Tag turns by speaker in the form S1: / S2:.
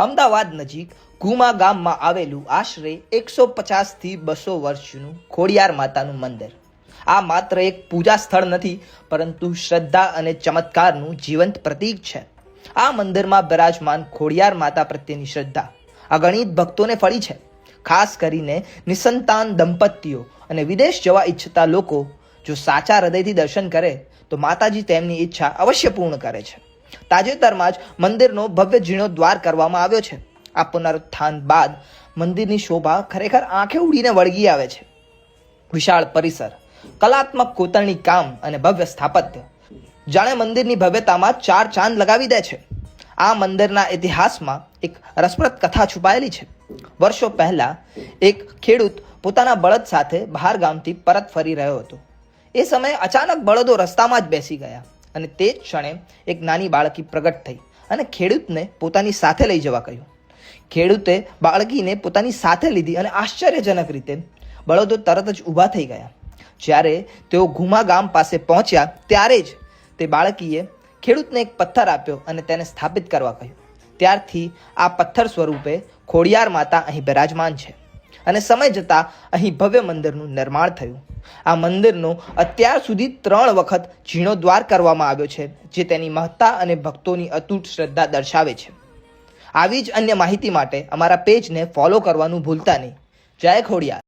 S1: અમદાવાદ નજીક ગુમા ગામમાં આવેલું આશરે એકસો પચાસથી બસો વર્ષનું ખોડિયાર માતાનું મંદિર. આ માત્ર એક પૂજા સ્થળ નથી, પરંતુ શ્રદ્ધા અને ચમત્કારનું જીવંત પ્રતીક છે. આ મંદિરમાં બિરાજમાન ખોડિયાર માતા પ્રત્યેની શ્રદ્ધા, અગણિત ભક્તોને ફળી છે. ખાસ કરીને નિસંતાન દંપતીઓ અને વિદેશ જવા ઈચ્છતા લોકો જો સાચા હૃદયથી દર્શન કરે, તો માતાજી તેમની ઈચ્છા અવશ્ય પૂર્ણ કરે છે. તાજેતરમાં જ મંદિરનો ભવ્ય જીર્ણોદ્વાર કરવામાં આવ્યો છે. આ પુનરુત્થાન બાદ મંદિરની શોભા ખરેખર આંખે ઉડીને વળગી આવે છે. વિશાળ પરિસર, કલાત્મક કોતરણી કામ અને ભવ્ય સ્થાપત્ય, જાણે મંદિરની ભવ્યતામાં ચાર ચાંદ લગાવી દે છે. આ મંદિરના ઇતિહાસમાં એક રસપ્રદ કથા છુપાયેલી છે. વર્ષો પહેલા એક ખેડૂત પોતાના બળદ સાથે બહાર ગામથી પરત ફરી રહ્યો હતો. એ સમયે અચાનક બળદો રસ્તામાં જ બેસી ગયા. અને તે જ ક્ષણે એક નાની બાળકી પ્રગટ થઈ અને ખેડૂતને પોતાની સાથે લઈ જવા કહ્યું. ખેડૂતે બાળકીને પોતાની સાથે લીધી અને આશ્ચર્યજનક રીતે બળદો તરત જ ઊભા થઈ ગયા. જ્યારે તેઓ ઘુમા ગામ પાસે પહોંચ્યા ત્યારે જ તે બાળકીએ ખેડૂતને એક પથ્થર આપ્યો અને તેને સ્થાપિત કરવા કહ્યું. ત્યારથી આ પથ્થર સ્વરૂપે ખોડિયાર માતા અહીં બિરાજમાન છે. અને સમય જતાં અહીં ભવ્ય મંદિરનું નિર્માણ થયું. આ મંદિરનો અત્યાર સુધી ત્રણ વખત જીર્ણોદ્વાર કરવામાં આવ્યો છે, જે તેની મહત્તા અને ભક્તોની અતૂટ શ્રદ્ધા દર્શાવે છે. આવી જ અન્ય માહિતી માટે અમારા પેજને ફોલો કરવાનું ભૂલતા નહીં. જય ખોડિયાર.